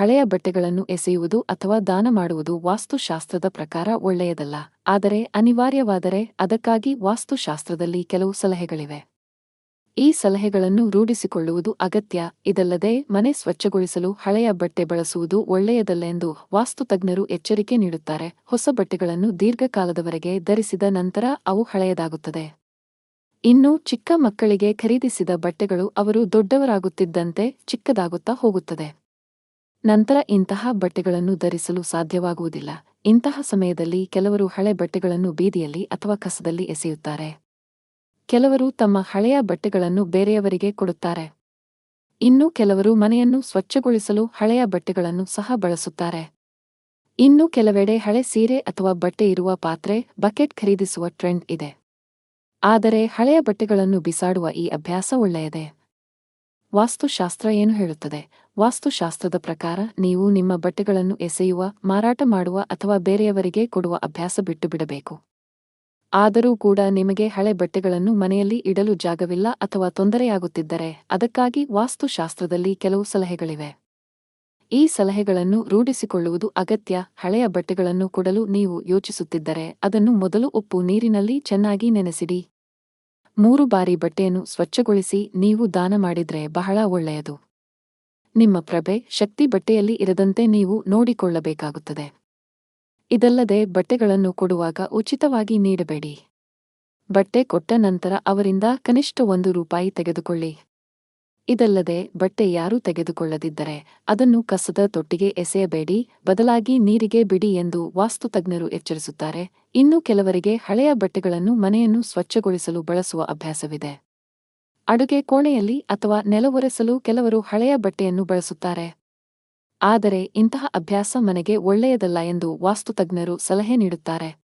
ಹಳೆಯ ಬಟ್ಟೆಗಳನ್ನು ಎಸೆಯುವುದು ಅಥವಾ ದಾನ ಮಾಡುವುದು ವಾಸ್ತುಶಾಸ್ತ್ರದ ಪ್ರಕಾರ ಒಳ್ಳೆಯದಲ್ಲ. ಆದರೆ ಅನಿವಾರ್ಯವಾದರೆ ಅದಕ್ಕಾಗಿ ವಾಸ್ತುಶಾಸ್ತ್ರದಲ್ಲಿ ಕೆಲವು ಸಲಹೆಗಳಿವೆ. ಈ ಸಲಹೆಗಳನ್ನು ರೂಢಿಸಿಕೊಳ್ಳುವುದು ಅಗತ್ಯ. ಇದಲ್ಲದೆ ಮನೆ ಸ್ವಚ್ಛಗೊಳಿಸಲು ಹಳೆಯ ಬಟ್ಟೆ ಬಳಸುವುದು ಒಳ್ಳೆಯದಲ್ಲೆಂದು ವಾಸ್ತುತಜ್ಞರು ಎಚ್ಚರಿಕೆ ನೀಡುತ್ತಾರೆ. ಹೊಸ ಬಟ್ಟೆಗಳನ್ನು ದೀರ್ಘಕಾಲದವರೆಗೆ ಧರಿಸಿದ ನಂತರ ಅವು ಹಳೆಯದಾಗುತ್ತದೆ. ಇನ್ನು ಚಿಕ್ಕ ಮಕ್ಕಳಿಗೆ ಖರೀದಿಸಿದ ಬಟ್ಟೆಗಳು ಅವರು ದೊಡ್ಡವರಾಗುತ್ತಿದ್ದಂತೆ ಚಿಕ್ಕದಾಗುತ್ತಾ ಹೋಗುತ್ತದೆ. ನಂತರ ಇಂತಹ ಬಟ್ಟೆಗಳನ್ನು ಧರಿಸಲು ಸಾಧ್ಯವಾಗುವುದಿಲ್ಲ. ಇಂತಹ ಸಮಯದಲ್ಲಿ ಕೆಲವರು ಹಳೆ ಬಟ್ಟೆಗಳನ್ನು ಬೀದಿಯಲ್ಲಿ ಅಥವಾ ಕಸದಲ್ಲಿ ಎಸೆಯುತ್ತಾರೆ. ಕೆಲವರು ತಮ್ಮ ಹಳೆಯ ಬಟ್ಟೆಗಳನ್ನು ಬೇರೆಯವರಿಗೆ ಕೊಡುತ್ತಾರೆ. ಇನ್ನು ಕೆಲವರು ಮನೆಯನ್ನು ಸ್ವಚ್ಛಗೊಳಿಸಲು ಹಳೆಯ ಬಟ್ಟೆಗಳನ್ನು ಸಹ ಬಳಸುತ್ತಾರೆ. ಇನ್ನು ಕೆಲವೆಡೆ ಹಳೆ ಸೀರೆ ಅಥವಾ ಬಟ್ಟೆ ಇರುವ ಪಾತ್ರೆ, ಬಕೆಟ್ ಖರೀದಿಸುವ ಟ್ರೆಂಡ್ ಇದೆ. ಆದರೆ ಹಳೆಯ ಬಟ್ಟೆಗಳನ್ನು ಬಿಸಾಡುವ ಈ ಅಭ್ಯಾಸ ಒಳ್ಳೆಯದೇ? ವಾಸ್ತುಶಾಸ್ತ್ರ ಏನು ಹೇಳುತ್ತದೆ? ವಾಸ್ತುಶಾಸ್ತ್ರದ ಪ್ರಕಾರ ನೀವು ನಿಮ್ಮ ಬಟ್ಟೆಗಳನ್ನು ಎಸೆಯುವ, ಮಾರಾಟ ಮಾಡುವ ಅಥವಾ ಬೇರೆಯವರಿಗೆ ಕೊಡುವ ಅಭ್ಯಾಸ ಬಿಟ್ಟು ಬಿಡಬೇಕು ಆದರೂ ಕೂಡ ನಿಮಗೆ ಹಳೆ ಬಟ್ಟೆಗಳನ್ನು ಮನೆಯಲ್ಲಿ ಇಡಲು ಜಾಗವಿಲ್ಲ ಅಥವಾ ತೊಂದರೆಯಾಗುತ್ತಿದ್ದರೆ ಅದಕ್ಕಾಗಿ ವಾಸ್ತುಶಾಸ್ತ್ರದಲ್ಲಿ ಕೆಲವು ಸಲಹೆಗಳಿವೆ. ಈ ಸಲಹೆಗಳನ್ನು ರೂಢಿಸಿಕೊಳ್ಳುವುದು ಅಗತ್ಯ. ಹಳೆಯ ಬಟ್ಟೆಗಳನ್ನು ಕೊಡಲು ನೀವು ಯೋಚಿಸುತ್ತಿದ್ದರೆ ಅದನ್ನು ಮೊದಲು ಉಪ್ಪು ನೀರಿನಲ್ಲಿ ಚೆನ್ನಾಗಿ ನೆನೆಸಿಡಿ. ಮೂರು ಬಾರಿ ಬಟ್ಟೆಯನ್ನು ಸ್ವಚ್ಛಗೊಳಿಸಿ ನೀವು ದಾನ ಮಾಡಿದರೆ ಬಹಳ ಒಳ್ಳೆಯದು. ನಿಮ್ಮ ಪ್ರಭೆ ಶಕ್ತಿ ಬಟ್ಟೆಯಲ್ಲಿ ಇರದಂತೆ ನೀವು ನೋಡಿಕೊಳ್ಳಬೇಕಾಗುತ್ತದೆ. ಇದಲ್ಲದೆ ಬಟ್ಟೆಗಳನ್ನು ಕೊಡುವಾಗ ಉಚಿತವಾಗಿ ನೀಡಬೇಡಿ. ಬಟ್ಟೆ ಕೊಟ್ಟ ನಂತರ ಅವರಿಂದ ಕನಿಷ್ಠ ಒಂದು ರೂಪಾಯಿ ತೆಗೆದುಕೊಳ್ಳಿ. ಇದಲ್ಲದೆ ಬಟ್ಟೆ ಯಾರೂ ತೆಗೆದುಕೊಳ್ಳದಿದ್ದರೆ ಅದನ್ನು ಕಸದ ತೊಟ್ಟಿಗೆ ಎಸೆಯಬೇಡಿ, ಬದಲಾಗಿ ನೀರಿಗೆ ಬಿಡಿ ಎಂದು ವಾಸ್ತುತಜ್ಞರು ಎಚ್ಚರಿಸುತ್ತಾರೆ. ಇನ್ನು ಕೆಲವರಿಗೆ ಹಳೆಯ ಬಟ್ಟೆಗಳನ್ನು ಮನೆಯನ್ನು ಸ್ವಚ್ಛಗೊಳಿಸಲು ಬಳಸುವ ಅಭ್ಯಾಸವಿದೆ. ಅಡುಗೆ ಕೋಣೆಯಲ್ಲಿ ಅಥವಾ ನೆಲವೊರೆಸಲು ಕೆಲವರು ಹಳೆಯ ಬಟ್ಟೆಯನ್ನು ಬಳಸುತ್ತಾರೆ. ಆದರೆ ಇಂತಹ ಅಭ್ಯಾಸ ಮನೆಗೆ ಒಳ್ಳೆಯದಲ್ಲ ಎಂದು ವಾಸ್ತುತಜ್ಞರು ಸಲಹೆ ನೀಡುತ್ತಾರೆ.